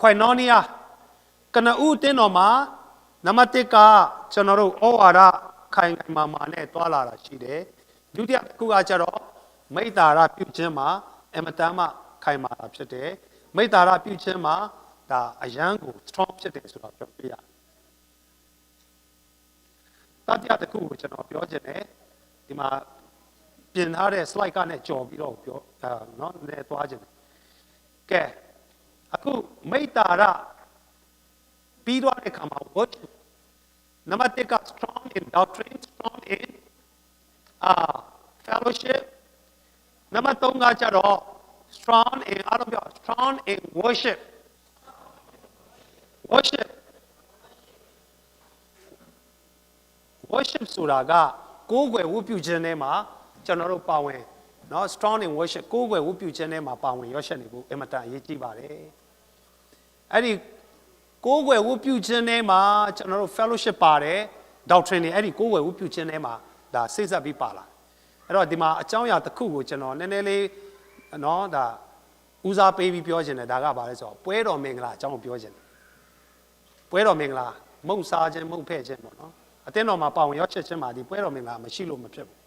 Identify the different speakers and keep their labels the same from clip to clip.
Speaker 1: koinonia ကနဦးတင်းတော်မှာနံပါတ်1ကကျွန်တော်တို့ဩဝါဒခိုင်ခိုင်မာမာနဲ့တွာလာတာရှိတယ်ဒုတိယတစ်ခုကကျတော့မိတ္တာရပြုခြင်းမှာအမတန်မှခိုင်မာတာဖြစ်တယ်မိတ္တာရပြုခြင်းမှာဒါအယံကို strong ဖြစ်တယ်ဆိုတော့ပြောပြရတယ်တတိယတစ်ခုကိုကျွန်တော်ပြောချင်တယ်ဒီမှာပြင်ထားတဲ့ slide ကနဲ့ကြော်ပြီးတော့ပြောအာเนาะနည်းသွားချင်တယ်ကဲ အခုမိတ္တာရပြီးတော့တဲ့ခါမှာ worship နံပါတ်1က strong in doctrine strong in uh fellowship နံပါတ်3ကကျတော့ strong in အားလုံးပြော strong in worship worship worship ဆိုတာကကိုးကွယ်ဝတ်ပြုခြင်းထဲမှာကျွန်တော်တို့ပါဝင် เนาะ strong in worship ကိုးကွယ်ဝတ်ပြုခြင်းထဲမှာပါဝင်ရောက်ရှက်နေဖို့အင်မတန်အရေးကြီးပါတယ်အဲ့ဒီကိုးကွယ်ဝတ်ပြုခြင်းထဲမှာကျွန်တော်တို့ fellowship ပါတယ် doctrine တွေအဲ့ဒီကိုးကွယ်ဝတ်ပြုခြင်းထဲမှာဒါစိတ်ဆက်ပြီးပါလာအဲ့တော့ဒီမှာအကြောင်းအရာတစ်ခုကိုကျွန်တော်နည်းနည်းလေးเนาะဒါဦးစားပေးပြီးပြောခြင်းတယ်ဒါကဘာလဲဆိုတော့ပွဲတော်မင်္ဂလာအကြောင်းကိုပြောခြင်းတယ်ပွဲတော်မင်္ဂလာမုံစားခြင်းမုံဖဲ့ခြင်းပေါ့နော်အတင်းတော်မှာပါဝင်ရောက်ချက်ခြင်းမှာဒီပွဲတော်မင်္ဂလာမရှိလို့မဖြစ်ဘူး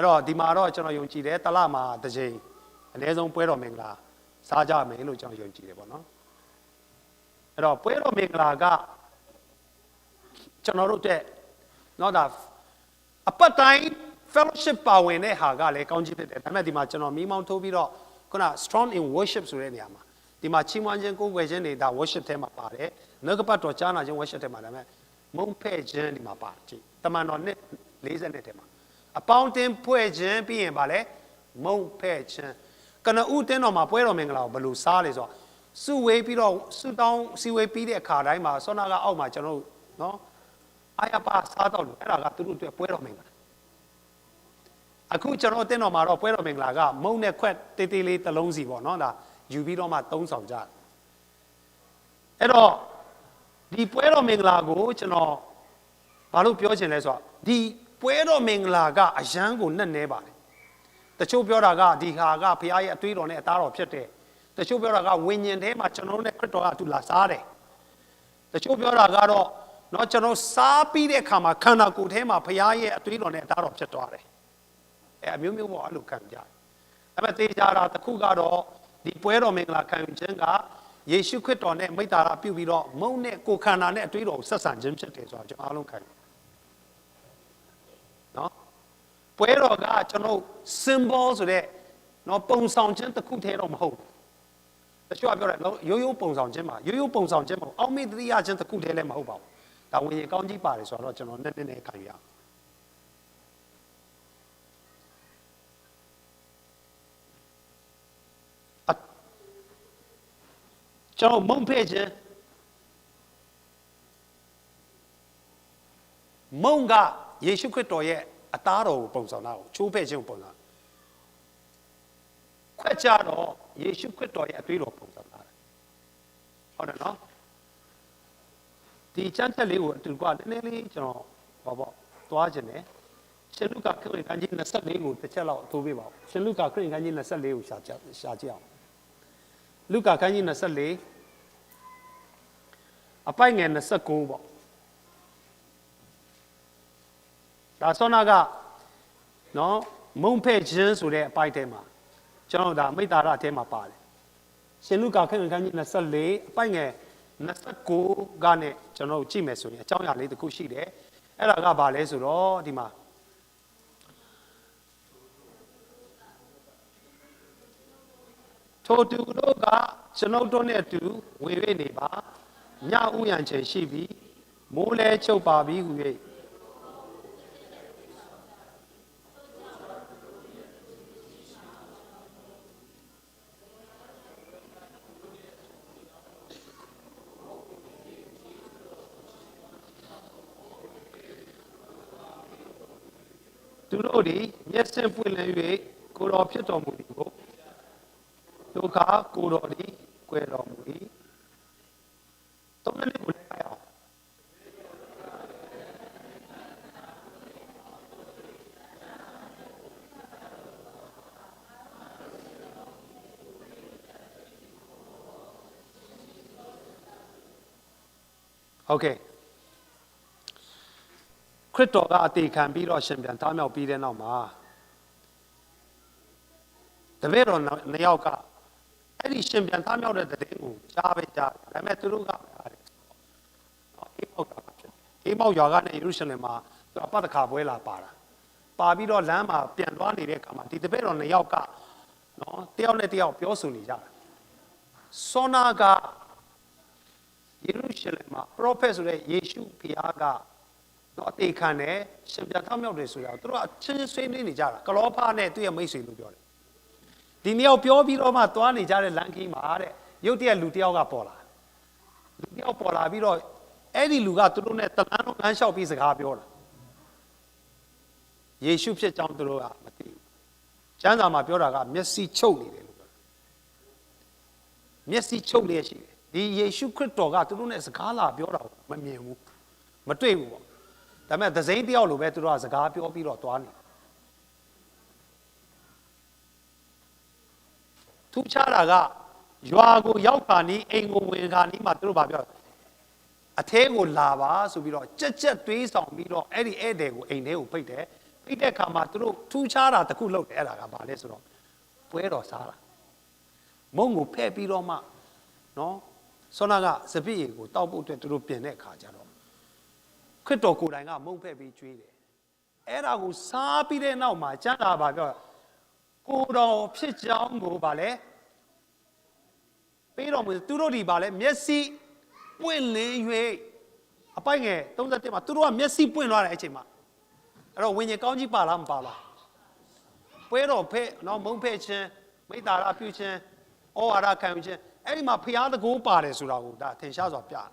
Speaker 1: အဲ့တော့ဒီမှာတော့ကျွန်တော်ယုံကြည်တယ်တလမှာတစ်ချိန်အနည်းဆုံးပွဲတော်မင်္ဂလာစားကြမယ်လို့ကျွန်တော်ယုံကြည်တယ်ပေါ့နော်အဲ့တော့ပွဲတော်မင်္ဂလာကကျွန်တော်တို့တဲ့နော်ဒါအပတ်တိုင်း fellowship ပါဝင်တဲ့ဟာကလည်းကောင်းချီးဖြစ်တယ်ဒါပေမဲ့ဒီမှာကျွန်တော်မိမောင်းထိုးပြီးတော့ခုန strong in worship ဆိုတဲ့နေရာမှာဒီမှာချီးမွမ်းခြင်းကိုးကွယ်ခြင်းတွေဒါ worship ထဲမှာပါတယ်နှုတ်ကပတ်တော်ကြားနာခြင်း worship ထဲမှာဒါပေမဲ့မုံဖဲ့ခြင်းဒီမှာပါကြည့်တမန်တော်နှစ်40နှစ်ထဲမှာ အပေါင်းတင်ဖွဲ့ခြင်းပြီးရင်ဗာလဲမုံဖဲ့ခြင်းကနဦးတင်းတော်မှာပွဲတော်မင်္ဂလာကိုဘယ်လိုစားလဲဆိုတော့စုဝေးပြီးတော့စုတောင်းစီဝေးပြီးတဲ့အခါတိုင်းမှာဆောနာကအောက်မှာကျွန်တော်တို့နော်အာရပါစားတော့လို့အဲ့ဒါကသူတို့အတွက်ပွဲတော်မင်္ဂလာအခုကျွန်တော်တင်းတော်မှာတော့ပွဲတော်မင်္ဂလာကမုံနဲ့ခွက်တေးသေးလေးတစ်လုံးစီပေါ့နော်ဒါယူပြီးတော့မှသုံးဆောင်ကြတယ်အဲ့တော့ဒီပွဲတော်မင်္ဂလာကိုကျွန်တော်ဘာလို့ပြောချင်လဲဆိုတော့ဒီ ပွဲတော်မင်္ဂလာကအယံကိုနှက်နေပါတယ်တချို့ပြောတာကဒီဟာကဘုရားရဲ့အသွေးတော်နဲ့အသားတော်ဖြစ်တယ်တချို့ပြောတာကဝိညာဉ်ထဲမှာကျွန်တော်တို့နဲ့ခရစ်တော်ကသူလာစားတယ်တချို့ပြောတာကတော့เนาะကျွန်တော်စားပြီးတဲ့အခါမှာခန္ဓာကိုယ်ထဲမှာဘုရားရဲ့အသွေးတော်နဲ့အသားတော်ဖြစ်သွားတယ်အဲအမျိုးမျိုးပေါ့အဲ့လိုခံကြတယ်ဒါပေမဲ့သေချာတာတစ်ခုကတော့ဒီပွဲတော်မင်္ဂလာခံယူခြင်းကယေရှုခရစ်တော်နဲ့မိတ္တာရပြုပြီးတော့မုံနဲ့ကိုယ်ခန္ဓာနဲ့အသွေးတော်ကိုဆက်ဆံခြင်းဖြစ်တယ်ဆိုတော့ကျွန်တော်အားလုံးခံယူ ပွဲတော်ကကျွန်တော် symbol ဆိုတဲ့နော်ပုံဆောင်ခြင်းတစ်ခုတည်းတော့မဟုတ်ဘူးတချို့ကပြောတယ်ရိုးရိုးပုံဆောင်ခြင်းပါရိုးရိုးပုံဆောင်ခြင်းမဟုတ်အောက်မေ့တတိယခြင်းတစ်ခုတည်းလည်းမဟုတ်ပါဘူးဒါဝင်ရင်ကောင်းကြီးပါတယ်ဆိုတော့ကျွန်တော်နည်းနည်းနဲ့ခံယူရအောင်ကျွန်တော်မုံဖဲ့ခြင်းမုံကယေရှုခရစ်တော်ရဲ့ အသားတော်ကိုပုံဆောင်တာကိုချိုးဖဲ့ခြင်းကိုပုံဆောင်ခွက်ကြတော့ယေရှုခရစ်တော်ရဲ့အသွေးတော်ပုံဆောင်တာဟုတ်တယ်နော်ဒီချမ်းချက်လေးကိုအတူကနည်းနည်းလေးကျွန်တော်ဘာပေါ့သွားခြင်းတယ်ရှင်လုကာခရစ်ခန်းကြီး24ကိုတစ်ချက်လောက်ထိုးပေးပါဦးရှင်လုကာခရစ်ခန်းကြီး24ကိုရှာကြရှာကြည့်အောင်လုကာခန်းကြီး24အပိုက်ငယ်29ပေါ့ ဒါဆောနာကနော်မုံဖဲ့ခြင်းဆိုတဲ့အပိုက်ထဲမှာကျွန်တော်ဒါမိတ္တာရအထဲမှာပါတယ်ရှင်လုကာခရစ်ခန်းကြီး24အပိုက်ငယ်29ကနေကျွန်တော်တို့ကြည့်မယ်ဆိုရင်အကြောင်းအရာလေးတစ်ခုရှိတယ်အဲ့ဒါကဘာလဲဆိုတော့ဒီမှာထိုသူတို့ကကျွန်ုပ်တို့နဲ့အတူဝင်၍နေပါညဥယံချိန်ရှိပြီမိုးလဲချုပ်ပါပြီဟု၍ တို့သည်မျက်စင်ပွင့်လည်၍ကိုတော်ဖြစ်တော်မူသည်ကိုဒုက္ခကိုတော်သည်ကွယ်တော်မူ၏သုံးမိနစ်ကိုလည်းရအောင် โอเคခ ရစ်တော်ကအသေးခံပြီးတော့ရှင်ပြန်ထားမြောက်ပြီးတဲ့နောက်မှာတပည့်တော်နှစ်ယောက်ကအဲ့ဒီရှင်ပြန်ထားမြောက်တဲ့တဲ့င်းကိုကြားပဲကြားတယ်ဒါပေမဲ့သူတို့ကပဲအားတယ်နော်အေးပေါက်တာဖြစ်တယ်အေးပေါက်ရွာကနေယေရုရှလင်မှာသူအပတ်တခါပွဲလာပါတာပါပြီးတော့လမ်းမှာပြန်သွားနေတဲ့အခါမှာဒီတပည့်တော်နှစ်ယောက်ကနော်တယောက်နဲ့တယောက်ပြောဆိုနေကြတယ်ဆောနာကယေရုရှလင်မှာ prophet ဆိုတဲ့ယေရှုဖခင်က တော့အသေးခံတယ်ရှင်ပြန်ထောက်မြောက်တယ်ဆိုတော့သူတို့ကချင်းချင်းဆွေးနွေးနေကြတာကလောဖာနဲ့သူ့ရဲ့မိတ်ဆွေလို့ပြောတယ်ဒီနှစ်ယောက်ပြောပြီးတော့မှသွားနေကြတဲ့လမ်းခီးမှာတဲ့ရုတ်တရက်လူတစ်ယောက်ကပေါ်လာလူတစ်ယောက်ပေါ်လာပြီးတော့အဲ့ဒီလူကသူတို့နဲ့တလန်းလုံးလမ်းလျှောက်ပြီးစကားပြောတာယေရှုဖြစ်ကြောင်းသူတို့ကမသိဘူးကျမ်းစာမှာပြောတာကမျက်စိချုပ်နေတယ်လို့ပြောတယ်မျက်စိချုပ်လျက်ရှိတယ်ဒီယေရှုခရစ်တော်ကသူတို့နဲ့စကားလာပြောတာကိုမမြင်ဘူးမတွေ့ဘူးပေါ့ ဒါပေမဲ့သစိမ်းတယောက်လိုပဲသူတို့ကစကားပြောပြီးတော့သွားနေထူးခြားတာကရွာကိုရောက်ခါနီးအိမ်ကိုဝင်ခါနီးမှသူတို့ဗာပြောအသေးကိုလာပါဆိုပြီးတော့ကြက်ကြက်တွေးဆောင်ပြီးတော့အဲ့ဒီဧည့်သည်ကိုအိမ်ထဲကိုဖိတ်တယ်ဖိတ်တဲ့ခါမှာသူတို့ထူးခြားတာတစ်ခုလုပ်တယ်အဲ့ဒါကဘာလဲဆိုတော့ပွဲတော်စားတာမုံကိုဖဲ့ပြီးတော့မှနော်ဆောနာကစပစ်ရီကိုတောက်ဖို့အတွက်သူတို့ပြင်တဲ့အခါကျတော့ ခရစ်တော်ကိုယ်တိုင်ကမုံဖဲ့ပြီးကျွေးတယ်အဲ့ဒါကိုစားပြီးတဲ့နောက်မှာကျမ်းစာဘာပြောကိုတော်ဖြစ်ကြောင်းကိုဗာလဲပေးတော်မူသူတို့ဒီဗာလဲမျက်စိပွင့်လင်း၍အပိုက်ငယ်31မှာသူတို့ကမျက်စိပွင့်သွားတဲ့အချိန်မှာအဲ့တော့ဝိညာဉ်ကောင်းကြီးပါလားမပါလားပွဲတော်ဖဲ့နော်မုံဖဲ့ခြင်းမိတ္တာရပြုခြင်းဩဝါဒခံယူခြင်းအဲ့ဒီမှာဖျားတကိုးပါတယ်ဆိုတာကိုဒါထင်ရှားစွာပြတယ်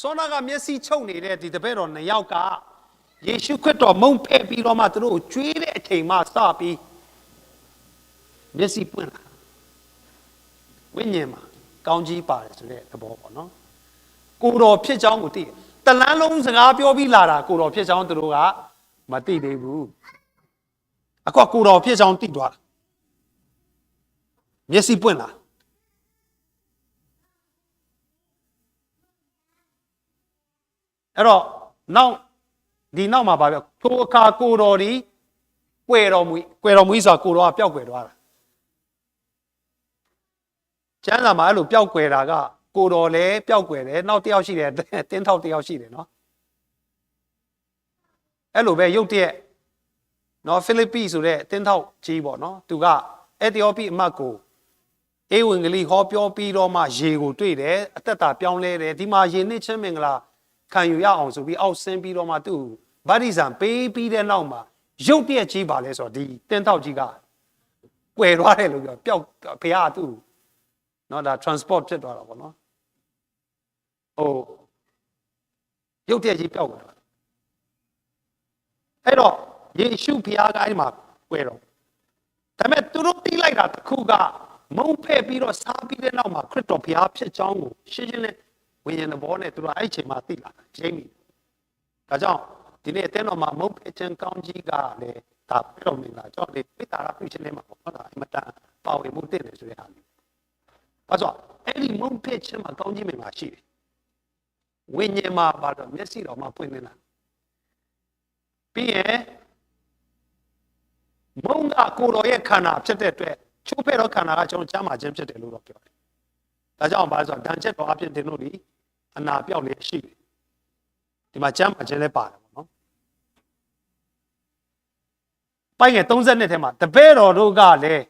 Speaker 1: ဆောနာကမျက်စိချုပ်နေတဲ့ဒီတပည့်တော်နှစ်ယောက်ကယေရှုခရစ်တော်မုံဖဲ့ပြီးတော့မှသူတို့ကိုကျွေးတဲ့အချိန်မှစပြီးမျက်စိပွင့်လာဝိညာဉ်မှာကောင်းကြီးပါတယ်ဆိုတဲ့သဘောပေါ့နော်ကိုတော်ဖြစ်ကြောင်းကိုသိတယ်တလန်းလုံးစကားပြောပြီးလာတာကိုတော်ဖြစ်ကြောင်းသူတို့ကမသိသေးဘူးအခုကကိုတော်ဖြစ်ကြောင်းသိသွားတာမျက်စိပွင့်လာ အဲ့တော့နောက်ဒီနောက်မှာပါပြောထိုအခါကိုတော်ဒီကွယ်တော်မူကွယ်တော်မူဆိုတာကိုတော်ကပျောက်ကွယ်သွားတာကျမ်းစာမှာအဲ့လိုပျောက်ကွယ်တာကကိုတော်လည်းပျောက်ကွယ်တယ်နောက်တစ်ယောက်ရှိတယ်တင်းထောက်တစ်ယောက်ရှိတယ်နော်အဲ့လိုပဲရုတ်တရက်နော်ဖိလိပ္ပိဆိုတဲ့တင်းထောက်ကြီးပေါ့နော်သူကအက်တီအိုပီအမတ်ကိုအေဝင်ကလေးဟောပြောပြီးတော့မှရေကိုတွေ့တယ်အသက်တာပြောင်းလဲတယ်ဒီမှာရေနစ်ချင်းမင်္ဂလာ ခံယူရအောင်ဆိုပြီးအောက်ဆင်းပြီးတော့မှသူ့ဗတ္တိဇံပေးပြီးတဲ့နောက်မှာရုတ်တရက်ကြီးပါလဲဆိုတော့ဒီတင်းထောက်ကြီးကကွယ်သွားတယ်လို့ပြောပျောက်ဖះသူ့နော်ဒါ transport ဖြစ်သွားတာပေါ့နော်ဟိုရုတ်တရက်ကြီးပျောက်သွားတာအဲ့တော့ယေရှုဖះကအဲ့မှာကွယ်တော့ဒါပေမဲ့သူတို့တီးလိုက်တာတစ်ခုကမုံဖဲ့ပြီးတော့စားပြီးတဲ့နောက်မှာခရစ်တော်ဖះဖြစ်ကြောင်းကိုရှင်းရှင်းလေး ဝိညာဉ်သဘောနဲ့သူတို့အဲ့ဒီချိန်မှာသိလာဂျိမ်းမီဒါကြောင့်ဒီနေ့အတင်းတော်မှာမုံဖဲ့ခြင်းကောင်းကြီးကလည်းဒါပြတော်မင်္ဂလာကြောင့်ဒီပိတာရပြုခြင်းလေးမှာပေါ့နော်ဒါအမတန်ပါဝင်မှုတင့်တယ်ဆိုတဲ့ဟာမျိုးဘာလို့အဲ့ဒီမုံဖဲ့ခြင်းမှာကောင်းကြီးမင်္ဂလာရှိတယ်ဝိညာဉ်မှာပါတော့မျက်စိတော်မှာပွင့်နေတာပြီးရင်မုံကကိုတော်ရဲ့ခန္ဓာဖြစ်တဲ့အတွက်ချိုးဖဲ့တော့ခန္ဓာကကျွန်တော်ကျမ်းမာခြင်းဖြစ်တယ်လို့တော့ပြောတယ်။ဒါကြောင့်ဘာလဲဆိုတော့ဒဏ်ချက်တော်အဖြစ်တင်လို့ဒီ အနာပြောက်လေးရှိတယ်။ဒီမှာကျမ်းမာခြင်းလည်းပါတယ်ပေါ့နော်။ပိုင်ငယ်32ထဲမှာတပည့်တော်တို့ကလည်း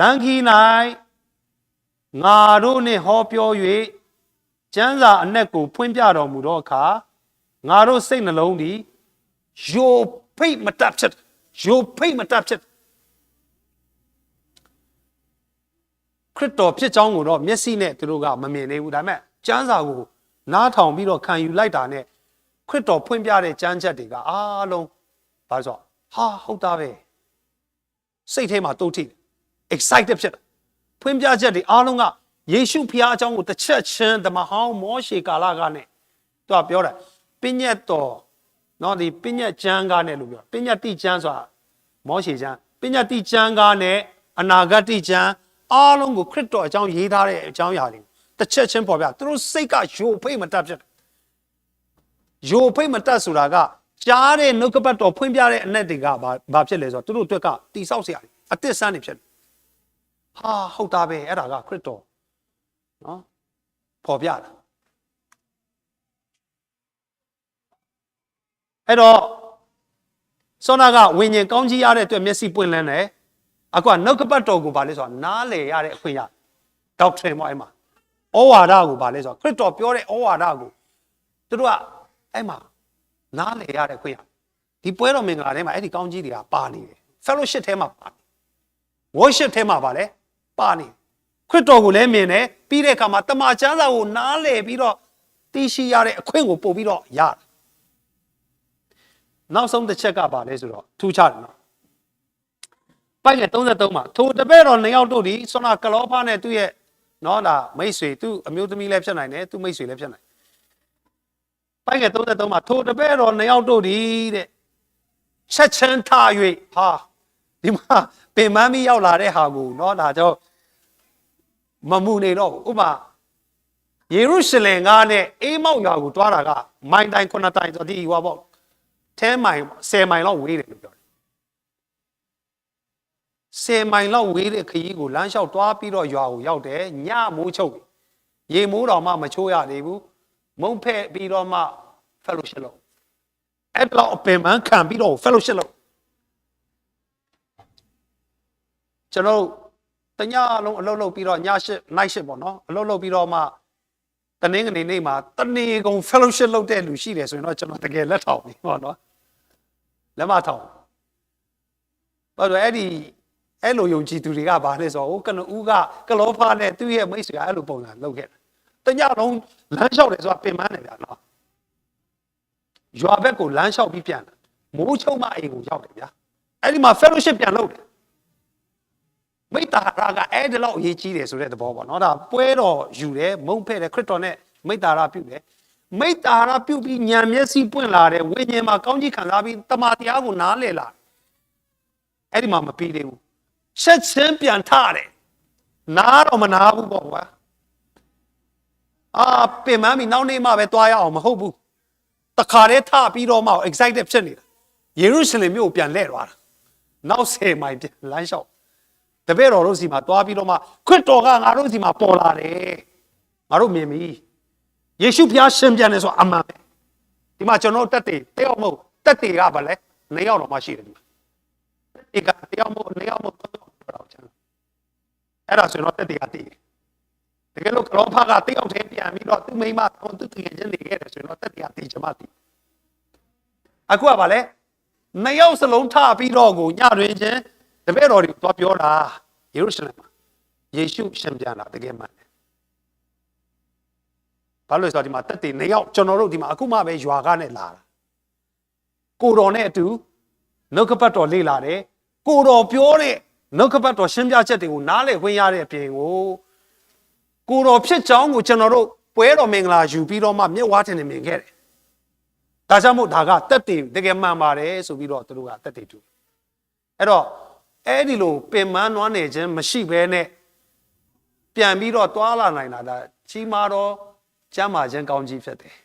Speaker 1: လန်ခီ၌ငါတို့နှင့်ဟောပြော၍ကျမ်းစာအ내ကိုဖွင့်ပြတော်မူသောအခါငါတို့စိတ်နှလုံးသည်ယိုဖိတ်မတတ်ဖြစ်ယိုဖိတ်မတတ်ဖြစ် ခရစ်တော်ဖြစ်ကြောင်းကိုတော့မျက်စိနဲ့သူတို့ကမမြင်သေးဘူးဒါပေမဲ့ကျမ်းစာကိုနားထောင်ပြီးတော့ခံယူလိုက်တာနဲ့ခရစ်တော်ဖွင့်ပြတဲ့ကျမ်းချက်တွေကအားလုံးဘာလို့ဆိုဟာဟုတ်တာပဲစိတ်ထဲမှာတိုးထိ excited ဖြစ်တာဖွင့်ပြချက်တွေအားလုံးကယေရှုဖခင်အကြောင်းကိုတစ်ချက်ချင်းဓမ္မဟောင်းမောရှေကာလကနဲ့သူကပြောတာပညတ်တော်နော်ဒီပညတ်ကျမ်းကားနဲ့လို့ပြောပညတ်တိကျမ်းဆိုတာမောရှေကျမ်းပညတ်တိကျမ်းကားနဲ့အနာဂတ်တိကျမ်း အားလုံးကိုခရစ်တော်အကြောင်းရေးထားတဲ့အကြောင်းအရာတွေတစ်ချက်ချင်းပေါ်ပြသူတို့စိတ်ကယိုဖိတ်မတတ်ဖြစ်ယိုဖိတ်မတတ်ဆိုတာကကြားတဲ့နှုတ်ကပတ်တော်ဖွင့်ပြတဲ့အ내တွေကဘာဖြစ်လဲဆိုတော့သူတို့အတွက်ကတိဆောက်စရာအသစ်ဆန်းနေဖြစ်တယ်ဟာဟုတ်တာပဲအဲ့ဒါကခရစ်တော်နော်ပေါ်ပြတာအဲ့တော့စောနာကဝိညာဉ်ကောင်းကြီးရတဲ့အတွက်မျက်စိပွင့်လန်းတယ် အခုကနှုတ်ကပတ်တော်ကိုဗာလဲဆိုတော့နားလေရတဲ့အခွင့်ရဒေါက်ထရင်ပေါ့အဲ့မှာဩဝါဒကိုဗာလဲဆိုတော့ခရစ်တော်ပြောတဲ့ဩဝါဒကိုသူတို့ကအဲ့မှာနားလေရတဲ့အခွင့်ရဒီပွဲတော်မင်္ဂလာထဲမှာအဲ့ဒီကောင်းကြီးတွေကပါနေတယ် fellowship ထဲမှာပါနေ worship ထဲမှာဗာလဲပါနေခရစ်တော်ကိုလည်းမြင်တယ်ပြီးတဲ့အခါမှာတမန်ကျမ်းစာကိုနားလေပြီးတော့သိရှိရတဲ့အခွင့်ကိုပို့ပြီးတော့ရတယ်နောက်ဆုံးတစ်ချက်ကပါလဲဆိုတော့ထူးခြားတယ်နော် ပိုက်ငယ်33မှာထိုတပည့်တော်နှစ်ယောက်တို့ဒီဆွမ်းနာကလောဖားနဲ့သူ့ရဲ့နော်ဒါမိတ်ဆွေသူ့အမျိုးသမီးလည်းဖြစ်နိုင်တယ်သူ့မိတ်ဆွေလည်းဖြစ်နိုင်ပိုက်ငယ်33မှာထိုတပည့်တော်နှစ်ယောက်တို့ဒီတဲ့ချက်ချမ်းထား၍ဟာဒီမှာပင်မမီရောက်လာတဲ့ဟာကိုနော်ဒါကြောင့်မမှုနေတော့ဘူးဥပမာယေရုရှလင်ကနဲ့အေးမောက်ရွာကိုတွားတာကမိုင်တိုင်9တိုင်ဆိုဒီဟွာပေါ့10မိုင်10မိုင်လောက်ဝေးတယ်လို့ပြောတယ် 10မိုင်လောက်ဝေးတဲ့ခရီးကိုလမ်းလျှောက်တွားပြီးတော့ရွာကိုရောက်တယ်ညမိုးချုပ်ရေမိုးတော်မှမချိုးရသေးဘူးမုံဖဲ့ပြီးတော့မှ fellowship လုပ်အဲ့တော့အပင်မခံပြီးတော့ fellowship လုပ်ကျွန်တော်တညလုံးအလုပ်လုပ်ပြီးတော့ညရှစ် night shift ပေါ့နော်အလုပ်လုပ်ပြီးတော့မှတနင်္ဂနွေနေ့မှာတနေကုန် fellowship လုပ်တဲ့လူရှိတယ်ဆိုရင်တော့ကျွန်တော်တကယ်လက်ထောင်ပြီပေါ့နော်လက်မထောင်ဘာလို့အဲ့ဒီ အဲ့လိုယုံကြည်သူတွေကဘာလဲဆိုတော့ဟိုကနဦးကကလောဖားနဲ့သူ့ရဲ့မိတ်ဆွေကအဲ့လိုပုံစံလုပ်ခဲ့တယ်တညလုံးလမ်းလျှောက်တယ်ဆိုတာပင်ပန်းတယ်ဗျာနော်ရွာဘက်ကိုလမ်းလျှောက်ပြီးပြန်တယ်မိုးချုံမအိမ်ကိုရောက်တယ်ဗျာအဲ့ဒီမှာ fellowship ပြန်လုပ်တယ်မိတ္တာရာကအဲ့ဒီလောက်အရေးကြီးတယ်ဆိုတဲ့သဘောပေါ့နော်ဒါပွဲတော်ယူတယ်မုံဖဲ့တယ်ခရစ်တော်နဲ့မိတ္တာရာပြုတယ်မိတ္တာရာပြုပြီးညံမျက်စိပွင့်လာတယ်ဝိညာဉ်မှာကောင်းကြီးခံစားပြီးတမန်တရားကိုနားလည်လာတယ်အဲ့ဒီမှာမပြီးသေးဘူး ဆက်ချင်းပြန်ထတယ်နားတော့မနာဘူးပေါ့ကွာအာပင်မမီနောက်နေ့မှပဲသွားရအောင်မဟုတ်ဘူးတခါတည်းထပြီးတော့မှ excited ဖြစ်နေတာယေရုရှလင်မြို့ကိုပြန်လှည့်သွားတာနောက်10မိုင်ပြန်လမ်းလျှောက်တပည့်တော်တို့စီမှာသွားပြီးတော့မှခရစ်တော်ကငါတို့စီမှာပေါ်လာတယ်ငါတို့မြင်ပြီယေရှုဖျားရှင်ပြန်တယ်ဆိုအမှန်ပဲဒီမှာကျွန်တော်တက်တယ်တယောက်မဟုတ်တက်တယ်ကဘာလဲနှစ်ယောက်တော့မှရှိတယ်ဒီမှာ တက်တယ်ကတယောက်မဟုတ်နှစ်ယောက်မဟုတ်တော့တော့ချမ်းအဲ့ဒါဆိုရင်တော့တက်တယ်ကတည်တကယ်လို့ကလောဖာကတယောက်တည်းပြန်ပြီးတော့သူ့မိမတော့သူ့တကယ်ချင်းနေခဲ့တယ်ဆိုရင်တော့တက်တယ်ကတည်ချင်မှတည်အခုကဘာလဲနှစ်ယောက်စလုံးထပြီးတော့ကိုညတွင်ချင်းတပည့်တော်တွေသွားပြောတာယေရုရှလင်မှာယေရှုရှင်ပြန်လာတကယ်မှန်တယ်ဘာလို့လဲဆိုတော့ဒီမှာတက်တည်နှစ်ယောက်ကျွန်တော်တို့ဒီမှာအခုမှပဲရွာကနဲ့လာတာကိုတော်နဲ့အတူနှုတ်ကပတ်တော်လေ့လာတယ် ကိုတော်ပြောတဲ့နှုတ်ကပတ်တော်ရှင်းပြချက်တွေကိုနားလည်ခွင့်ရတဲ့အပြင်ကိုကိုတော်ဖြစ်ကြောင်းကိုကျွန်တော်တို့ပွဲတော်မင်္ဂလာယူပြီးတော့မှမြတ်ဝါတင်နေမြင်ခဲ့တယ်ဒါကြောင့်မို့ဒါကတက်တည်တကယ်မှန်ပါတယ်ဆိုပြီးတော့သူတို့ကတက်တည်တူအဲ့တော့အဲ့ဒီလိုပင်မနွားနေခြင်းမရှိဘဲနဲ့ပြန်ပြီးတော့တွာလာနိုင်တာဒါကြီးမားတော့ကျမ်းမာခြင်းကောင်းကြီးဖြစ်တယ်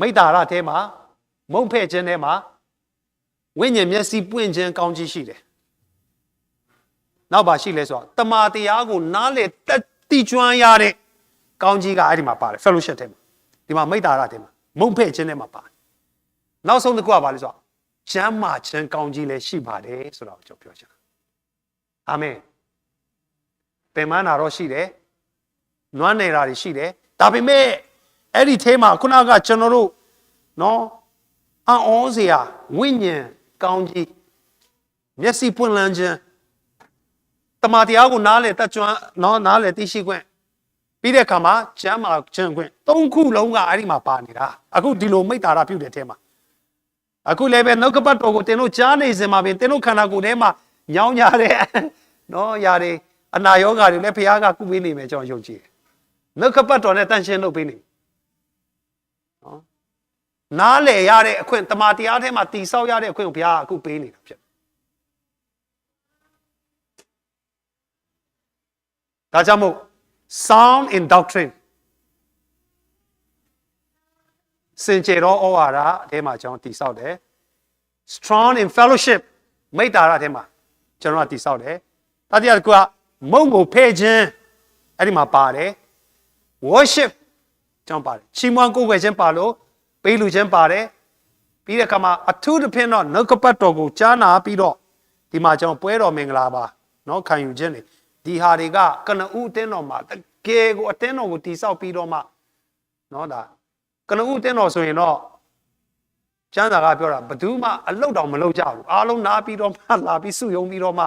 Speaker 1: မိတ္တာရထဲမှာ မုံဖဲ့ခြင်းထဲမှာဝိညာဉ်မျက်စိပွင့်ခြင်းကောင်းကြီးရှိတယ်နောက်ပါရှိလဲဆိုတော့တမာတရားကိုနားလေတက်တိကျွမ်းရတဲ့ကောင်းကြီးကအဲ့ဒီမှာပါတယ် fellowship ထဲမှာဒီမှာမိတ္တာရထဲမှာမုံဖဲ့ခြင်းထဲမှာပါတယ်နောက်ဆုံးတစ်ခုကဘာလဲဆိုတော့ကျမ်းမာခြင်းကောင်းကြီးလည်းရှိပါတယ်ဆိုတော့ကျွန်တော်ပြောချင်တာအာမင်ပင်မနာတော့ရှိတယ်နွမ်းနေတာတွေရှိတယ်ဒါပေမဲ့အဲ့ဒီထဲမှာခုနကကျွန်တော်တို့နော် အံ့ဩစရာဝိညာဉ်ကောင်းကြီးမျက်စိပွင့်လန်းခြင်းတမန်တရားကိုနားလေတတ်ကျွမ်းနော်နားလေသိရှိခွင့်ပြီးတဲ့အခါမှာကျမ်းမာခြင်းခွင့်သုံးခုလုံးကအဲ့ဒီမှာပါနေတာအခုဒီလိုမိတ္တာရပြုတဲ့ထဲမှာအခုလည်းပဲနှုတ်ကပတ်တော်ကိုတင်လို့ကြားနေစင်မှာပင်တင်လို့ခန္ဓာကိုယ်ထဲမှာညောင်းကြတဲ့နော်ຢာတွေအနာရောဂါတွေလည်းဘုရားကကုပေးနေမယ်ကျွန်တော်ယုံကြည်တယ်နှုတ်ကပတ်တော်နဲ့တန်ရှင်းလုပ်ပေးနေနော် နားလေရတဲ့အခွင့်တမန်တရားထဲမှာတည်ဆောက်ရတဲ့အခွင့်ကိုဘုရားကအခုပေးနေတာဖြစ်ဒါကြောင့်မို့ sound in doctrine စင်ကြယ်သောဩဝါဒအထဲမှာကျွန်တော်တည်ဆောက်တယ် strong in fellowship မိတ္တာရအထဲမှာကျွန်တော်ကတည်ဆောက်တယ်တတိယတစ်ခုကမုံကိုဖဲ့ခြင်းအဲ့ဒီမှာပါတယ် worship ကျွန်တော်ပါတယ်ချီးမွမ်းကိုးကွယ်ခြင်းပါလို့ ပေးလူခြင်းပါတယ်ပြီးတဲ့အခါမှာအထူးသဖြင့်တော့နှုတ်ကပတ်တော်ကိုကြားနာပြီးတော့ဒီမှာကျွန်တော်ပွဲတော်မင်္ဂလာပါเนาะခံယူခြင်းတွေဒီဟာတွေကကနဦးအတင်းတော်မှာတကယ်ကိုအတင်းတော်ကိုတိဆောက်ပြီးတော့မှเนาะဒါကနဦးအတင်းတော်ဆိုရင်တော့ကျမ်းစာကပြောတာဘယ်သူမှအလုတ်တော်မလုတ်ကြဘူးအားလုံးနားပြီးတော့မှလာပြီးစုယုံပြီးတော့မှ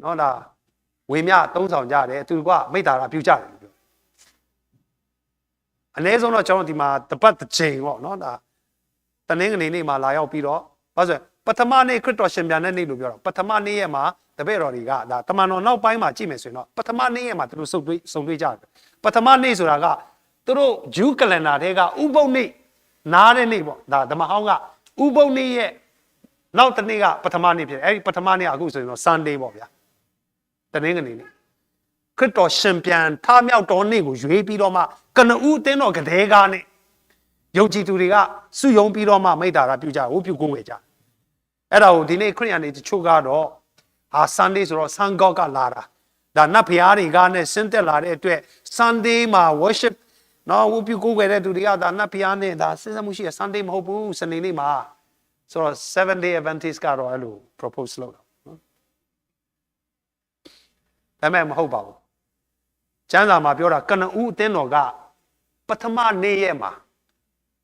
Speaker 1: เนาะဒါဝေမျှသုံးဆောင်ကြတယ်သူကမိတ္တာရာပြုကြတယ်လို့ပြော အနည်းဆုံးတော့ကျွန်တော်ဒီမှာတပတ်တစ်ချိန်ပေါ့နော်ဒါတနင်္ဂနွေနေ့မှာလာရောက်ပြီးတော့ဘာလို့ဆိုပထမနေ့ခရစ်တော်ရှင်ပြန်တဲ့နေ့လို့ပြောတော့ပထမနေ့ရက်မှာတပည့်တော်တွေကဒါတမန်တော်နောက်ပိုင်းမှာကြည့်မယ်ဆိုရင်တော့ပထမနေ့ရက်မှာသူတို့စုပ်တွေးစုံတွေးကြတယ်ပထမနေ့ဆိုတာကသူတို့ဂျူးကလန်ဒါတွေကဥပုပ်နေ့နားတဲ့နေ့ပေါ့ဒါဓမ္မဟောင်းကဥပုပ်နေ့ရဲ့နောက်တစ်နေ့ကပထမနေ့ဖြစ်တယ်အဲ့ဒီပထမနေ့ကအခုဆိုရင်တော့ Sunday ပေါ့ဗျာတနင်္ဂနွေနေ့ ခရစ်တော်ရှင်ပြန်ထမြောက်တော်နေ့ကိုရွေးပြီးတော့မှကနဦးအတင်းတော်ကတဲ့ကားနဲ့ယုံကြည်သူတွေကစုယုံပြီးတော့မှမိတ္တာရပြုကြဝုပြုကိုးဝေကြအဲ့ဒါကိုဒီနေ့ခရစ်ယာန်တွေတချို့ကတော့အာ Sunday ဆိုတော့ Sun God ကလာတာဒါနတ်ဖျားတွေကနဲ့ဆင်းသက်လာတဲ့အတွက် Sunday မှာ worship နော်ဝုပြုကိုးဝေတဲ့သူတွေကဒါနတ်ဖျားနဲ့ဒါစဉ်းစားမှုရှိရ Sunday မဟုတ်ဘူးစနေနေ့မှာဆိုတော့7 day adventist ကတော့အဲ့လို propose လုပ်တာနော်ဒါပေမဲ့မဟုတ်ပါဘူး ကျမ်းစာမှာပြောတာကနဦးအသင်းတော်ကပထမနေ့ရက်မှာ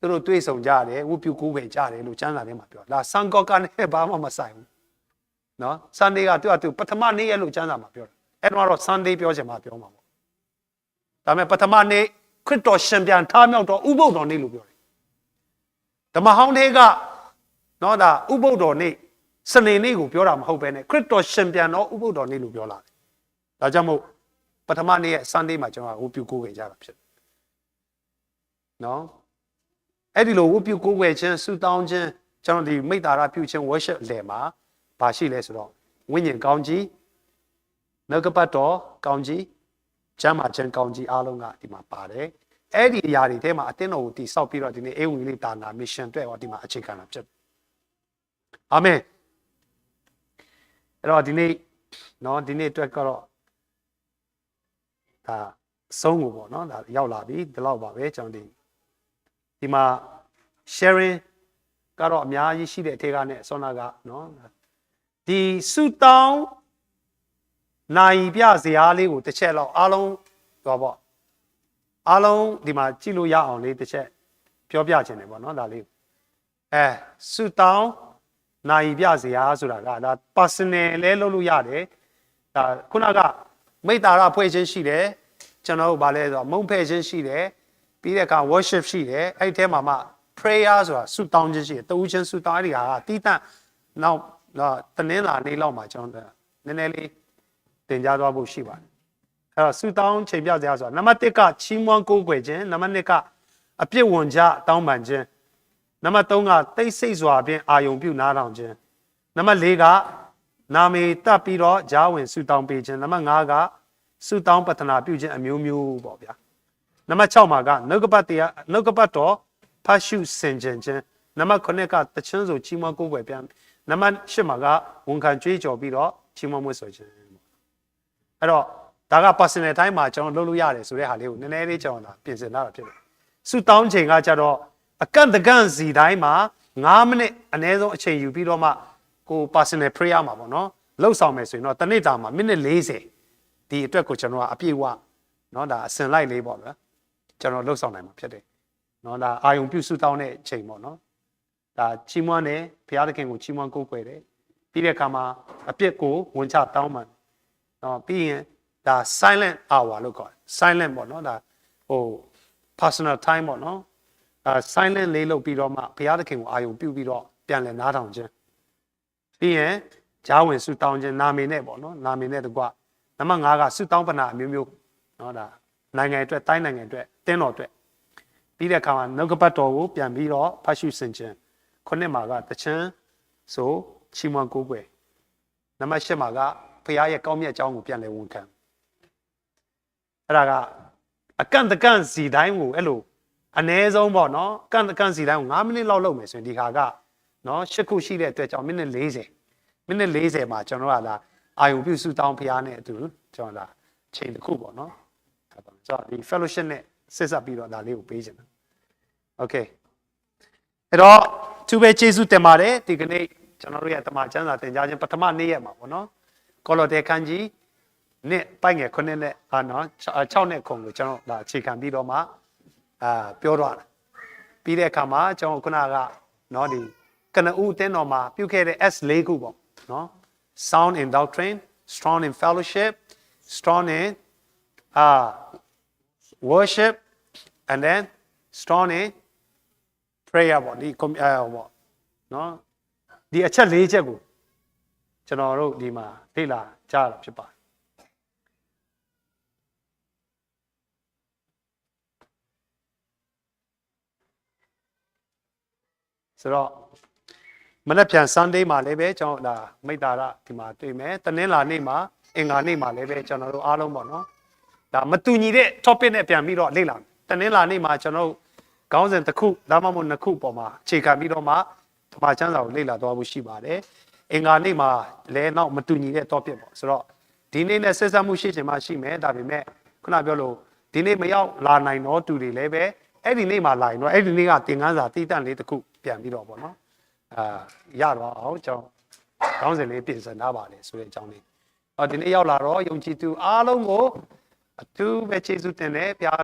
Speaker 1: သူတို့တွေ့ဆုံကြတယ်ဝုပြုကူးပဲကြတယ်လို့ကျမ်းစာထဲမှာပြောဒါဆန်ကောကနဲ့ဘာမှမဆိုင်ဘူးနော်ဆန်ဒေးကသူကသူပထမနေ့ရက်လို့ကျမ်းစာမှာပြောတယ်အဲ့တော့ဆန်ဒေးပြောချင်မှာပြောမှာပေါ့ဒါပေမဲ့ပထမနေ့ခရစ်တော်ရှင်ပြန်ထားမြောက်တော်ဥပုသ်တော်နေ့လို့ပြောတယ်ဓမ္မဟောင်းတွေကနော်ဒါဥပုသ်တော်နေ့စနေနေ့ကိုပြောတာမဟုတ်ပဲねခရစ်တော်ရှင်ပြန်တော်ဥပုသ်တော်နေ့လို့ပြောလာတယ်ဒါကြောင့်မို့ ပထမနေ့ရဲ့ Sunday မှာကျွန်တော်ဝတ်ပြုကိုးဝယ်ကြတာဖြစ်တယ်။နော်အဲ့ဒီလိုဝတ်ပြုကိုးဝယ်ခြင်းဆုတောင်းခြင်းကျွန်တော်ဒီမိတ္တာရပြုခြင်း worship အလယ်မှာဘာရှိလဲဆိုတော့ဝိညာဉ်ကောင်းကြီးနှုတ်ကပတ်တော်ကောင်းကြီးကျမ်းမာခြင်းကောင်းကြီးအားလုံးကဒီမှာပါတယ်။အဲ့ဒီအရာတွေထဲမှာအတင်းတော်ကိုတည်ဆောက်ပြီးတော့ဒီနေ့အေဝံဂေလိတာနာ mission အတွက်ဟောဒီမှာအခြေခံတာဖြစ်တယ်။အာမင်။အဲ့တော့ဒီနေ့နော်ဒီနေ့အတွက်ကတော့ ဒါအဆုံးကိုပေါ့နော်ဒါရောက်လာပြီဒီလောက်ပါပဲကျွန်တော်ဒီဒီမှာ sharing ကတော့အများကြီးရှိတဲ့အထက်ကနဲ့ဆောနာကနော်ဒီဆူတောင်းနိုင်ပြစရာလေးကိုတစ်ချက်လောက်အားလုံးဟောပေါ့အားလုံးဒီမှာကြည့်လို့ရအောင်လေးတစ်ချက်ပြောပြခြင်းတယ်ပေါ့နော်ဒါလေးအဲဆူတောင်းနိုင်ပြစရာဆိုတာကဒါ personal လဲလုပ်လို့ရတယ်ဒါခုနက မိတ္တာရဖွဲ့ခြင်းရှိတယ်ကျွန်တော်တို့ဗာလဲဆိုတော့မုံဖဲ့ခြင်းရှိတယ်ပြီးတဲ့အခါ worship ရှိတယ်အဲ့ဒီထဲမှာမှ prayer ဆိုတာဆုတောင်းခြင်းရှိတယ်တူးခြင်းဆုတောင်းအဲ့ဒီဟာကတီးတန့်နောက်တော့တနင်္လာနေ့လောက်မှာကျွန်တော်နည်းနည်းလေးတင်ကြားသွားဖို့ရှိပါတယ်အဲ့တော့ဆုတောင်းချိန်ပြစရာဆိုတာနံပါတ်1ကချီးမွမ်းကိုးကွယ်ခြင်းနံပါတ်2ကအပြစ်ဝင်ကြတောင်းပန်ခြင်းနံပါတ်3ကတိတ်ဆိတ်စွာဖြင့်အာယုံပြုနားထောင်ခြင်းနံပါတ်4က နာမည်တက်ပြီးတော့ဂျားဝင်ဆုတောင်းပေးခြင်းနံပါတ်5ကဆုတောင်းပတနာပြုခြင်းအမျိုးမျိုးပေါ့ဗျာနံပါတ်6မှာကနှုတ်ကပတ်တရားနှုတ်ကပတ်တော်ဖတ်ရှုစင်ကြင်ခြင်းနံပါတ်9ကတချင်းဆိုချီးမွမ်းကိုးကွယ်ပြန်နံပါတ်10မှာကဝန်ခံကြွေးကြော်ပြီးတော့ချီးမွမ်းမွေးဆိုခြင်းပေါ့အဲ့တော့ဒါက personal time မှာကျွန်တော်လုပ်လို့ရတယ်ဆိုတဲ့ဟာလေးကိုနည်းနည်းလေးကျွန်တော်လာပြင်ဆင်လာတာဖြစ်တယ်ဆုတောင်းချိန်ကကြတော့အကန့်တကန့်စီတိုင်းမှာ9မိနစ်အနည်းဆုံးအချိန်ယူပြီးတော့မှ ကို personal prayer မှာပေါ့နော်လှုပ်ဆောင်မယ်ဆိုရင်တော့တနေ့တာမှာမိနစ်40ဒီအတွက်ကိုကျွန်တော်ကအပြည့်ဝနော်ဒါအစင်လိုက်လေးပေါ့ဗျာကျွန်တော်လှုပ်ဆောင်နိုင်မှာဖြစ်တယ်နော်ဒါအာယုံပြုစုတောင်းတဲ့ချိန်ပေါ့နော်ဒါချီးမွမ်းတယ်ဘုရားသခင်ကိုချီးမွမ်းကိုးကွယ်တယ်ပြီးတဲ့အခါမှာအပြစ်ကိုဝန်ချတောင်းပန်နော်ပြီးရင်ဒါ silent hour လို့ခေါ်တယ် silent ပေါ့နော်ဒါဟို personal time ပေါ့နော်အဲ silent လေးလုပ်ပြီးတော့မှဘုရားသခင်ကိုအာယုံပြုပြီးတော့ပြန်လည်နားထောင်ခြင်း ပြီးရင်ဂျားဝင်ဆူတောင်းခြင်းနာမည်နဲ့ပေါ့နော်နာမည်နဲ့တကွနံပါတ်5ကဆူတောင်းပနာအမျိုးမျိုးနော်ဒါနိုင်ငံအတွက်တိုင်းနိုင်ငံအတွက်တင်းတော်အတွက်ပြီးတဲ့အခါမှာနှုတ်ကပတ်တော်ကိုပြန်ပြီးတော့ဖတ်ရှုဆင်ခြင်ခုနှစ်မှာကတချမ်းဆိုချီးမွမ်းကိုးကွယ်နံပါတ်7မှာကဖခင်ရဲ့ကောင်းမြတ်အကြောင်းကိုပြန်လည်ဝန်ခံအဲ့ဒါကအကန့်တကန့်စီတိုင်းကိုအဲ့လိုအ ਨੇ ဆုံးပေါ့နော်အကန့်တကန့်စီတိုင်းကို9မိနစ်လောက်လုပ်မယ်ဆိုရင်ဒီခါက နော်10ခုရှိတဲ့အတွက်ကြောင့်မိနစ်40မိနစ်40မှာကျွန်တော်ကလာအာယုံပြုစုတောင်းဖျားနဲ့အတူကျွန်တော်လာချိန်တစ်ခုပေါ့နော်အဲ့ဒါဆိုတော့ဒီ fellowship နဲ့ဆက်ဆက်ပြီးတော့ဒါလေးကိုပေးချင်တယ် okay အဲ့တော့သူပဲကျေးဇူးတင်ပါတယ်ဒီကနေ့ကျွန်တော်တို့ရဲ့တမန်ကျမ်းစာသင်ကြားခြင်းပထမနေ့ရက်မှာပေါ့နော်ကောလောသဲခန်းကြီးနှစ်ပိုက်ငယ်9နဲ့အာနော်6နဲ့ခုံကိုကျွန်တော်ဒါအခြေခံပြီးတော့မှအာပြောတော့တာပြီးတဲ့အခါမှာကျွန်တော်ခုနကနော်ဒီ ကနဦးအတင်းတော်မှာပြုခဲ့တဲ့ S ၄ခုပေါ့နော် sound in doctrine strong in fellowship strong in uh worship and then strong in prayer ပေါ့ဒီ com- အဲပေါ့နော်ဒီအချက်၄ချက်ကိုကျွန်တော်တို့ဒီမှာလေ့လာကြရတာဖြစ်ပါတယ်ဆိုတော့ မနက်ဖြန် Sunday မှာလည်းပဲကျွန်တော်ဒါမိတ္တာရဒီမှာတွေ့မယ်တနင်္လာနေ့မှာအင်္ဂါနေ့မှာလည်းပဲကျွန်တော်တို့အားလုံးပေါ့နော်ဒါမတူညီတဲ့ topic နဲ့ပြန်ပြီးတော့လေ့လာမယ်တနင်္လာနေ့မှာကျွန်တော်တို့ခေါင်းစဉ်တစ်ခုဒါမှမဟုတ်နှစ်ခုပေါ်မှာအခြေခံပြီးတော့မှဓမ္မကျမ်းစာကိုလေ့လာသွားဖို့ရှိပါတယ်။အင်္ဂါနေ့မှာလည်းနောက်မတူညီတဲ့ topic ပေါ့ဆိုတော့ဒီနေ့နဲ့ဆက်ဆက်မှုရှိချင်မှရှိမယ်ဒါပေမဲ့ခုနပြောလို့ဒီနေ့မရောက်လာနိုင်တော့သူတွေလည်းပဲအဲ့ဒီနေ့မှာလာရင်တော့အဲ့ဒီနေ့ကသင်ခန်းစာတည်တံ့လေးတစ်ခုပြန်ပြီးတော့ပေါ့နော် အာရတော့အောင်ကျွန်တော်ခေါင်းစဉ်လေးပြင်ဆင်ထားပါတယ်ဆိုတဲ့အကြောင်းလေးအော်ဒီနေ့ရောက်လာတော့ယုံကြည်သူအားလုံးကိုအထူးပဲကျေးဇူးတင်တယ်ပြ